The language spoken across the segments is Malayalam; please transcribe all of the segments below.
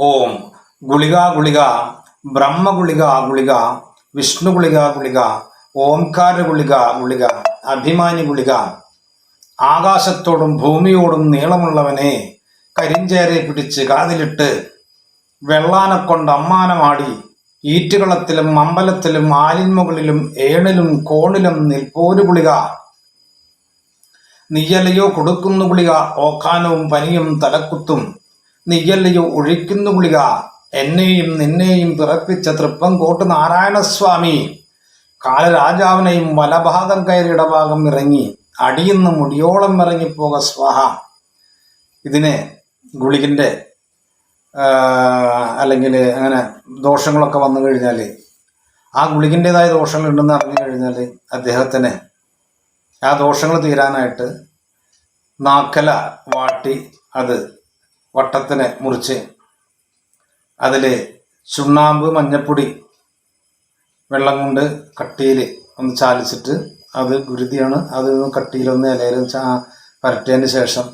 ഓം. ഗുളിക ഗുളിക ബ്രഹ്മഗുളിക ഗുളിക വിഷ്ണു ഗുളിക ഗുളിക ഓംകാര ഗുളിക ഗുളിക അഭിമാനി ഗുളിക. ആകാശത്തോടും ഭൂമിയോടും നീളമുള്ളവനെ കരിഞ്ചേരെ പിടിച്ച് കാതിലിട്ട് വെള്ളാനെ കൊണ്ട് അമ്മാനമാടി ഈറ്റുകളത്തിലും അമ്പലത്തിലും ആലിന്മുകളിലും ഏണിലും കോണിലും നിൽപ്പോരു ഗുളിക. നീയലയോ കൊടുക്കുന്നു ഗുളിക ഓക്കാനവും പനിയും തലക്കുത്തും. നീയല്ലയോ ഒഴിക്കുന്നു ഗുളിക എന്നെയും നിന്നെയും പിറപ്പിച്ച തൃപ്പംകോട്ട് നാരായണസ്വാമി. കാലരാജാവിനെയും വലഭാഗം കയറി ഇടഭാഗം ഇറങ്ങി. അടിയുന്ന മുടിയോളം ഇറങ്ങിപ്പോക സ്വാഹ. ഇതിനെ ഗുളികന്റെ അല്ലെങ്കിൽ അങ്ങനെ ദോഷങ്ങളൊക്കെ വന്നു കഴിഞ്ഞാൽ ആ ഗുളികന്റെതായ ദോഷങ്ങൾ ഉണ്ടെന്ന് അറിഞ്ഞു കഴിഞ്ഞാൽ അദ്ദേഹത്തിന് ആ ദോഷങ്ങൾ തീരാനായിട്ട് നാക്കല വാട്ടി അത് വട്ടത്തിന് മുറിച്ച് അതിൽ ചുണ്ണാമ്പ് മഞ്ഞപ്പൊടി വെള്ളം കൊണ്ട് കട്ടിയിൽ ഒന്ന് ചാലിച്ചിട്ട് അത് ഗുരുതിയാണ്. അത് കട്ടിയിലൊന്ന് ഇലയിൽ ചാ പരട്ടിയതിന് ശേഷം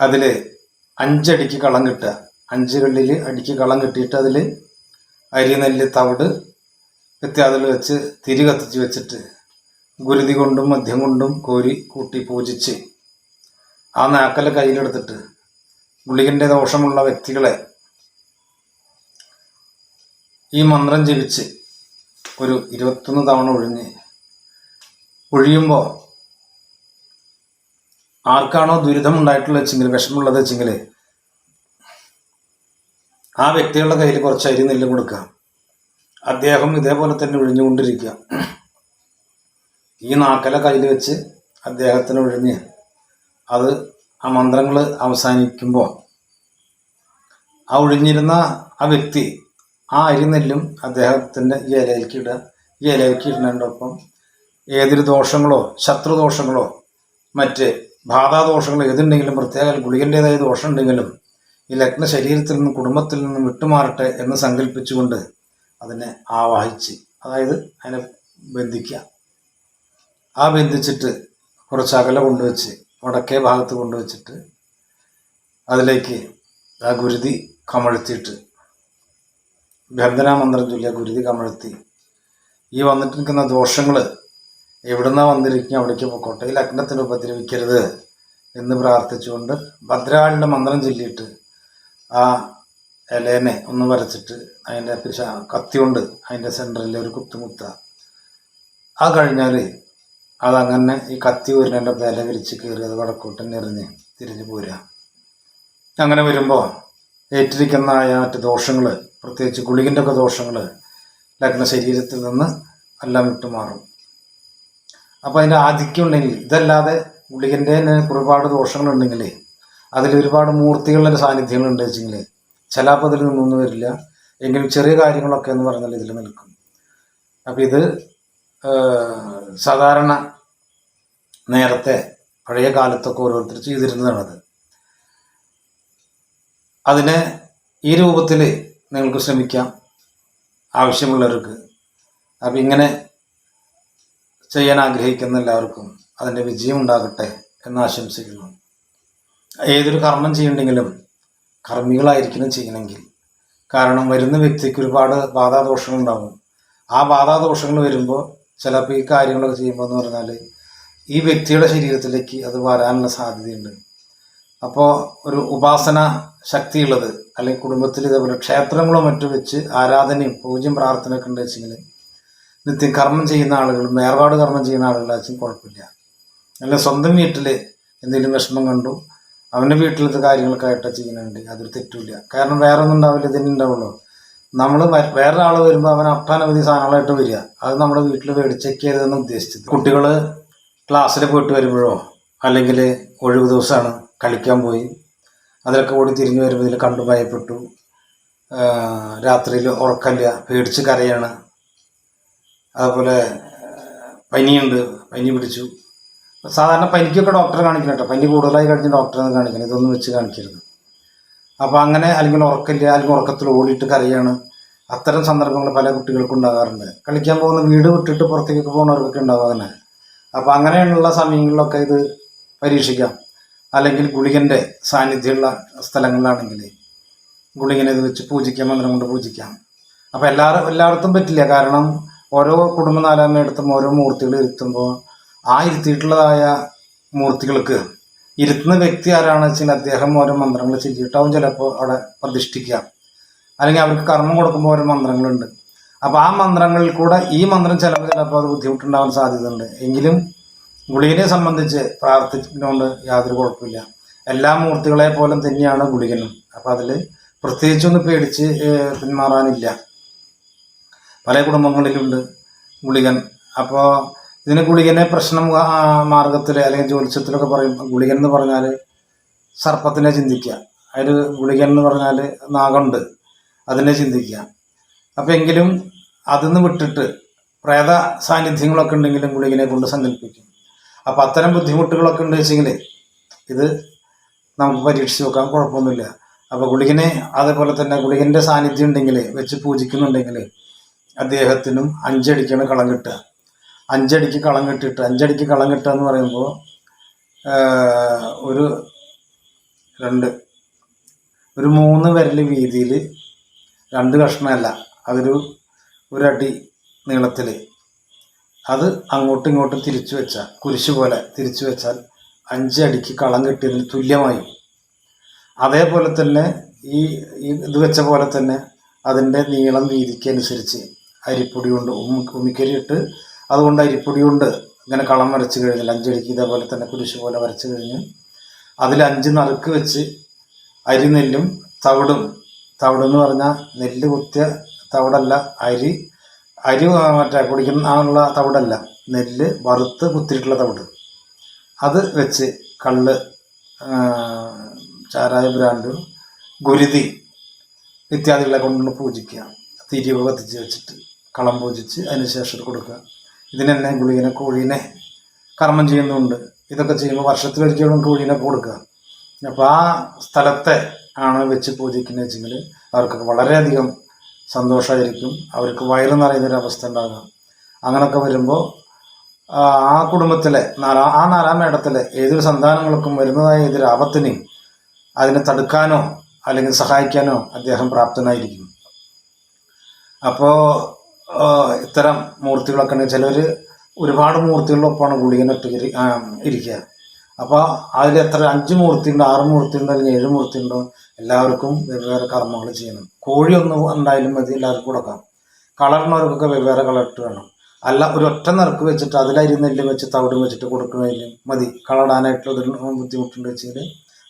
അതിൽ അഞ്ചടിക്ക് കളം കിട്ടുക. അഞ്ച് കള്ളിൽ അടിക്ക് കളം കിട്ടിയിട്ട് അതിൽ അരി നെല്ല് തവിട് എത്തി വെച്ച് തിരി കത്തിച്ച് വെച്ചിട്ട് ഗുരുതി കൊണ്ടും മദ്യം കൊണ്ടും കോരി കൂട്ടി പൂജിച്ച് ആ നാക്കൽ കയ്യിലെടുത്തിട്ട് ഗുളികന്റെ ദോഷമുള്ള വ്യക്തികളെ ഈ മന്ത്രം ജപിച്ച് ഒരു ഇരുപത്തൊന്ന് തവണ ഒഴിഞ്ഞ് ഒഴിയുമ്പോൾ ആർക്കാണോ ദുരിതം ഉണ്ടായിട്ടുള്ള വെച്ചെങ്കിൽ വിഷമുള്ളത് വെച്ചെങ്കിൽ ആ വ്യക്തികളുടെ കയ്യിൽ കുറച്ച് അരി നെല്ല് കൊടുക്കുക. അദ്ദേഹം ഇതേപോലെ തന്നെ ഒഴിഞ്ഞുകൊണ്ടിരിക്കുക. ഈ നാക്കല കയ്യിൽ വെച്ച് അദ്ദേഹത്തിന് ഒഴിഞ്ഞ് അത് ആ മന്ത്രങ്ങൾ അവസാനിക്കുമ്പോൾ ആ ഒഴിഞ്ഞിരുന്ന ആ വ്യക്തി ആ അരിനെല്ലും അദ്ദേഹത്തിന്റെ ഈ ഇലയിലേക്ക് ഇടുക. ഈ ഇലയിലേക്ക് ഇടുന്നതിനൊപ്പം ഏതൊരു ദോഷങ്ങളോ ശത്രുദോഷങ്ങളോ മറ്റ് ബാധാദോഷങ്ങളോ ഏതുണ്ടെങ്കിലും പ്രത്യേക ഗുളികന്റെതായ ദോഷം ഉണ്ടെങ്കിലും ഈ ലഗ്ന ശരീരത്തിൽ നിന്നും കുടുംബത്തിൽ നിന്നും വിട്ടുമാറട്ടെ എന്ന് സങ്കല്പിച്ചുകൊണ്ട് അതിനെ ആവാഹിച്ച് അതായത് അതിനെ ബന്ധിക്കുക. ആ ബന്ധിച്ചിട്ട് കുറച്ച് അകലെ കൊണ്ടുവച്ച് വടക്കേ ഭാഗത്ത് കൊണ്ടുവച്ചിട്ട് അതിലേക്ക് ആ ഗുരുതി കമഴ്ത്തിയിട്ട് ബന്ധനാ മന്ത്രം ചൊല്ലിയ ഗുരുതി കമഴ്ത്തി. ഈ വന്നിട്ട് നിൽക്കുന്ന ദോഷങ്ങൾ എവിടുന്നാ വന്നിരിക്കും അവിടേക്ക് പൊക്കോട്ടെ ഈ ലഗ്നത്തിന് ഉപദ്രവിക്കരുത് എന്ന് പ്രാർത്ഥിച്ചുകൊണ്ട് ഭദ്രാളിന്റെ മന്ത്രം ചൊല്ലിയിട്ട് ആ ഇലേനെ ഒന്ന് വരച്ചിട്ട് അതിന്റെ കത്തി കൊണ്ട് അതിന്റെ സെന്ററിൽ ഒരു കുത്തുമുത്ത. ആ കഴിഞ്ഞാൽ അതങ്ങനെ ഈ കത്തി ഉരുണന്റെ വില വിരിച്ച് കയറി അത് വടക്കോട്ടൻ എറിഞ്ഞ് തിരിഞ്ഞു പോരുക. അങ്ങനെ വരുമ്പോൾ ഏറ്റിരിക്കുന്ന മറ്റ് ദോഷങ്ങൾ പ്രത്യേകിച്ച് ഗുളികന്റെ ഒക്കെ ദോഷങ്ങൾ ലഗ്ന ശരീരത്തിൽ നിന്ന് എല്ലാം വിട്ടുമാറും അപ്പോൾ അതിന്റെ ആധിക്യം ഉണ്ടെങ്കിൽ ഇതല്ലാതെ ഗുളികന്റെ ഒരുപാട് ദോഷങ്ങളുണ്ടെങ്കിൽ അതിൽ ഒരുപാട് മൂർത്തികളുടെ സാന്നിധ്യങ്ങളുണ്ട് വെച്ചെങ്കിൽ ചിലപ്പോൾ അതിൽ നിന്നൊന്നും വരില്ല. എങ്കിലും ചെറിയ കാര്യങ്ങളൊക്കെ എന്ന് പറഞ്ഞാൽ ഇതിൽ നിൽക്കും. അപ്പം ഇത് സാധാരണ നേരത്തെ പഴയ കാലത്തൊക്കെ ഓരോരുത്തർ ചെയ്തിരുന്നതാണത്. അതിനെ ഈ രൂപത്തിൽ നിങ്ങൾക്ക് ശ്രമിക്കാം. ആവശ്യമുള്ളവർക്ക്. അപ്പം ഇങ്ങനെ ചെയ്യാൻ ആഗ്രഹിക്കുന്ന എല്ലാവർക്കും അതിന്റെ വിജയം ഉണ്ടാകട്ടെ എന്ന് ആശംസിക്കുന്നു. ഏതൊരു കർമ്മം ചെയ്യണമെങ്കിലും കർമ്മികളായിരിക്കണം ചെയ്യണമെങ്കിൽ. കാരണം വരുന്ന വ്യക്തിക്ക് ഒരുപാട് ബാധാദോഷങ്ങൾ ഉണ്ടാകും ആ ബാധാദോഷങ്ങൾ വരുമ്പോൾ ചിലപ്പോൾ ഈ കാര്യങ്ങളൊക്കെ ചെയ്യുമ്പോൾ എന്ന് പറഞ്ഞാൽ ഈ വ്യക്തിയുടെ ശരീരത്തിലേക്ക് അത് വരാനുള്ള സാധ്യതയുണ്ട്. അപ്പോൾ ഒരു ഉപാസന ശക്തിയുള്ളത് അല്ലെങ്കിൽ കുടുംബത്തിൽ ഇതേപോലെ ക്ഷേത്രങ്ങളോ മറ്റു വെച്ച് ആരാധനയും പൂജ്യം പ്രാർത്ഥനയൊക്കെ ഉണ്ട് വെച്ചെങ്കിൽ നിത്യം കർമ്മം ചെയ്യുന്ന ആളുകളും മേർപാട് കർമ്മം ചെയ്യുന്ന ആളുകളാച്ചും കുഴപ്പമില്ല. അല്ല സ്വന്തം വീട്ടിൽ എന്തെങ്കിലും വിഷമം കണ്ടു അവന്റെ വീട്ടിലത്തെ കാര്യങ്ങളൊക്കെ ആയിട്ട് ചെയ്യുന്നുണ്ട് അതൊരു തെറ്റില്ല കാരണം വേറെ ഒന്നും ഉണ്ടാവില്ല ഇതിന് ഉണ്ടാവുള്ളൂ. നമ്മൾ വേറൊരാൾ വരുമ്പോൾ അവൻ ഒട്ടനവധി സാധനങ്ങളായിട്ട് വരിക. അത് നമ്മുടെ വീട്ടിൽ മേടിച്ചേക്കരുതെന്ന് ഉദ്ദേശിച്ചത്. കുട്ടികൾ ക്ലാസ്സിൽ പോയിട്ട് വരുമ്പോഴോ അല്ലെങ്കിൽ ഒഴിവ് ദിവസമാണ് കളിക്കാൻ പോയി അതിലൊക്കെ ഓടി തിരിഞ്ഞു വരുമ്പോൾ ഇതിൽ കണ്ടു ഭയപ്പെട്ടു രാത്രിയിൽ ഉറക്കമില്ല പേടിച്ച് കരയാണ്. അതുപോലെ പനിയുണ്ട് പനി പിടിച്ചു. സാധാരണ പനിക്കൊക്കെ ഡോക്ടറെ കാണിക്കണം കേട്ടോ പനി കൂടുതലായി കഴിഞ്ഞ് ഡോക്ടറെ കാണിക്കണം ഇതൊന്നും വെച്ച് കാണിക്കരുത്. അപ്പോൾ അങ്ങനെ അല്ലെങ്കിൽ ഉറക്കില്ല അല്ലെങ്കിൽ ഉറക്കത്തിൽ ഓടിയിട്ട് കരയാണ്. അത്തരം സന്ദർഭങ്ങൾ പല കുട്ടികൾക്കും ഉണ്ടാകാറുണ്ട്. കളിക്കാൻ പോകുന്ന വീട് വിട്ടിട്ട് പുറത്തേക്ക് പോകുന്നവർക്കൊക്കെ ഉണ്ടാവും അങ്ങനെ അപ്പോൾ അങ്ങനെയുള്ള സമയങ്ങളിലൊക്കെ ഇത് പരീക്ഷിക്കാം. അല്ലെങ്കിൽ ഗുളികന്റെ സാന്നിധ്യമുള്ള സ്ഥലങ്ങളിലാണെങ്കിൽ ഗുളികനെ ഇത് വെച്ച് പൂജിക്കാം മന്ത്രം കൊണ്ട് പൂജിക്കാം. അപ്പോൾ എല്ലാ എല്ലായിടത്തും പറ്റില്ല. കാരണം ഓരോ കുടുംബനാലാമ്മ എടുത്തും ഓരോ മൂർത്തികൾ ഇരുത്തുമ്പോൾ ആ ഇരുത്തിയിട്ടുള്ളതായ മൂർത്തികൾക്ക് ഇരുത്തുന്ന വ്യക്തി ആരാണെന്ന് വെച്ചാൽ അദ്ദേഹം ഓരോ മന്ത്രങ്ങൾ ചൊല്ലിയിട്ടാവും ചിലപ്പോൾ അവിടെ പ്രതിഷ്ഠിക്കുക. അല്ലെങ്കിൽ അവർക്ക് കർമ്മം കൊടുക്കുമ്പോൾ ഓരോ മന്ത്രങ്ങളുണ്ട്. അപ്പോൾ ആ മന്ത്രങ്ങളിൽ കൂടെ ഈ മന്ത്രം ചിലപ്പോൾ ചിലപ്പോൾ അത് ബുദ്ധിമുട്ടുണ്ടാവാൻ സാധ്യതയുണ്ട്. എങ്കിലും ഗുളികനെ സംബന്ധിച്ച് പ്രാർത്ഥിക്കുന്നതുകൊണ്ട് യാതൊരു കുഴപ്പമില്ല. എല്ലാ മൂർത്തികളെ പോലും തന്നെയാണ് ഗുളികനും അപ്പം അതിൽ പ്രത്യേകിച്ചൊന്നും പേടിച്ച് പിന്മാറാനില്ല. പല കുടുംബങ്ങളിലുണ്ട് ഗുളികൻ. അപ്പോൾ ഇതിന് ഗുളികനെ പ്രശ്നം മാർഗത്തിൽ അല്ലെങ്കിൽ ജ്യോത്സ്യത്തിലൊക്കെ പറയും ഗുളികൻ എന്ന് പറഞ്ഞാൽ സർപ്പത്തിനെ ചിന്തിക്കുക. അതിൽ ഗുളികൻ എന്ന് പറഞ്ഞാൽ നാഗമുണ്ട് അതിനെ ചിന്തിക്കുക. അപ്പം എങ്കിലും അതിന്ന് വിട്ടിട്ട് പ്രേത സാന്നിധ്യങ്ങളൊക്കെ ഉണ്ടെങ്കിലും ഗുളികനെ കൊണ്ട് സങ്കല്പിക്കും. അപ്പം അത്തരം ബുദ്ധിമുട്ടുകളൊക്കെ ഉണ്ട് വെച്ചെങ്കിൽ ഇത് നമുക്ക് പരീക്ഷിച്ച് നോക്കാം കുഴപ്പമൊന്നുമില്ല. അപ്പോൾ ഗുളികനെ അതേപോലെ തന്നെ ഗുളികന്റെ സാന്നിധ്യം ഉണ്ടെങ്കിൽ വെച്ച് പൂജിക്കുന്നുണ്ടെങ്കിൽ അദ്ദേഹത്തിനും അഞ്ചടിക്കാണ് കളം കിട്ടുക. അഞ്ചടിക്ക് കളം കെട്ടിട്ട് അഞ്ചടിക്ക് കളം കെട്ടുക എന്ന് പറയുമ്പോൾ ഒരു രണ്ട് ഒരു മൂന്ന് വിരൽ വീതിയിൽ രണ്ട് കഷ്ണമല്ല അതൊരു ഒരടി നീളത്തിൽ അത് അങ്ങോട്ടും ഇങ്ങോട്ടും തിരിച്ചു വെച്ചാൽ കുരിശ് പോലെ തിരിച്ചു വെച്ചാൽ അഞ്ച് അടിക്ക് കളം കെട്ടിയതിന് തുല്യമായി. അതേപോലെ തന്നെ ഈ ഇത് വെച്ച പോലെ തന്നെ അതിന്റെ നീളം വീതിക്കനുസരിച്ച് അരിപ്പൊടി കൊണ്ട് ഇട്ട് അതുകൊണ്ട് അരിപ്പൊടി കൊണ്ട് ഇങ്ങനെ കളം വരച്ച് കഴിഞ്ഞാൽ അഞ്ചടിക്ക് ഇതേപോലെ തന്നെ കുരിശ് പോലെ വരച്ച് കഴിഞ്ഞ് അതിൽ അഞ്ച് നറുക്ക് വെച്ച് അരി നെല്ലും തവിടും. തവിടെന്ന് പറഞ്ഞാൽ നെല്ല് കുത്തിയ തവിടല്ല അരി. അരി മറ്റേ കുടിക്കുന്ന തവിടല്ല നെല്ല് വറുത്ത് കുത്തിയിട്ടുള്ള തവിട്. അത് വെച്ച് കള്ള് ചാരായ ബ്രാൻഡ് ഗുരുതി ഇത്യാദികളെ കൊണ്ടുള്ള പൂജിക്കുക. തിരിവ് കത്തിച്ച് വെച്ചിട്ട് കളം പൂജിച്ച് അതിന് ശേഷം കൊടുക്കുക. ഇതിനെന്നെ ഗുളികനെ കോഴീനെ കർമ്മം ചെയ്യുന്നുണ്ട്. ഇതൊക്കെ ചെയ്യുമ്പോൾ വർഷത്തിലൊരിക്കലും കോഴീനെ കൊടുക്കുക അപ്പോൾ ആ സ്ഥലത്തെ ആണ് വെച്ച് പൂജിക്കുന്നത് വെച്ചെങ്കിൽ അവർക്കൊക്കെ വളരെയധികം സന്തോഷമായിരിക്കും. അവർക്ക് വയറ് നിറയുന്നൊരു അവസ്ഥ ഉണ്ടാകുക അങ്ങനെയൊക്കെ വരുമ്പോൾ ആ കുടുംബത്തിലെ നാലാ ആ നാലാം ഇടത്തിലെ ഏതൊരു സന്താനങ്ങൾക്കും വരുന്നതായ ഏതൊരു ആപത്തിനെയും അതിനെ തടുക്കാനോ അല്ലെങ്കിൽ സഹായിക്കാനോ അദ്ദേഹം പ്രാപ്തനായിരിക്കും. അപ്പോൾ ഇത്തരം മൂർത്തികളൊക്കെ ഉണ്ട്. ചിലർ ഒരുപാട് മൂർത്തികളൊപ്പമാണ് ഗുളികൻ ഒറ്റയ്ക്ക് ഇരിക്കുക. അപ്പോൾ അതിൽ എത്ര അഞ്ച് മൂർത്തി ഉണ്ടോ ആറ് മൂർത്തി ഉണ്ടോ അല്ലെങ്കിൽ ഏഴ് മൂർത്തി ഉണ്ടോ എല്ലാവർക്കും വെവ്വേറെ കർമ്മങ്ങൾ ചെയ്യണം. കോഴി ഒന്ന് ഉണ്ടായാലും മതി എല്ലാവർക്കും കൊടുക്കാം. കളറിനവർക്കൊക്കെ വെവ്വേറെ കളറിട്ട് വേണം. അല്ല ഒരു ഒറ്റ നിറക്ക് വെച്ചിട്ട് അതിലരി നെല്ല് വെച്ച് തവിടും വെച്ചിട്ട് കൊടുക്കണമെങ്കിലും മതി. കളടാനായിട്ടുള്ള ബുദ്ധിമുട്ടുണ്ട് വെച്ചാൽ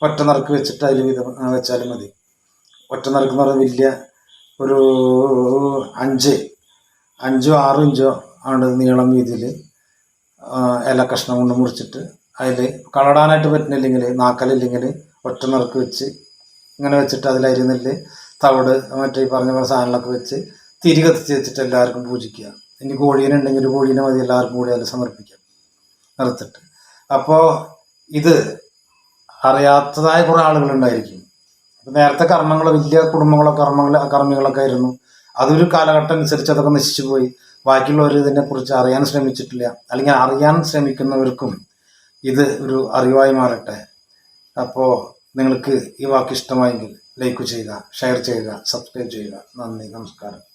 ഒറ്റ നിറക്ക് വെച്ചിട്ട് അതിൽ വിധ വെച്ചാലും മതി. ഒറ്റ നിറക്ക് എന്ന് പറഞ്ഞാൽ വലിയ ഒരു അഞ്ച് അഞ്ചോ ആറോ ഇഞ്ചോ ആണ് നീളം വീതിയിൽ ഇല കഷ്ണം കൊണ്ട് മുറിച്ചിട്ട് അതിൽ കളടാനായിട്ട് പറ്റുന്നില്ലെങ്കിൽ നാക്കലില്ലെങ്കിൽ ഒറ്റ നിറക്ക് വെച്ച് ഇങ്ങനെ വെച്ചിട്ട് അതിൽ അരിനെല്ല് തവിട് മറ്റേ പറഞ്ഞ പോലെ സാധനങ്ങളൊക്കെ വെച്ച് തിരി കത്തിച്ച് വെച്ചിട്ട് എല്ലാവർക്കും പൂജിക്കുക. ഇനി കോഴീനെ ഉണ്ടെങ്കിൽ ഒരു കോഴീനെ മതി എല്ലാവർക്കും കൂടി അതിൽ സമർപ്പിക്കാം. നിർത്തിട്ട്. അപ്പോൾ ഇത് അറിയാത്തതായ കുറേ ആളുകളുണ്ടായിരിക്കും. നേരത്തെ കർമ്മങ്ങൾ വലിയ കുടുംബങ്ങളോ കർമ്മങ്ങൾ കർമ്മികളൊക്കെ ആയിരുന്നു. അതൊരു കാലഘട്ടം അനുസരിച്ച് അതൊക്കെ നശിച്ചു പോയി. ബാക്കിയുള്ളവർ ഇതിനെക്കുറിച്ച് അറിയാൻ ശ്രമിച്ചിട്ടില്ല. അല്ലെങ്കിൽ അറിയാൻ ശ്രമിക്കുന്നവർക്കും ഇത് ഒരു അറിവായി മാറട്ടെ. അപ്പോൾ നിങ്ങൾക്ക് ഈ വാക്ക് ഇഷ്ടമായെങ്കിൽ ലൈക്ക് ചെയ്യുക ഷെയർ ചെയ്യുക സബ്സ്ക്രൈബ് ചെയ്യുക. നന്ദി നമസ്കാരം.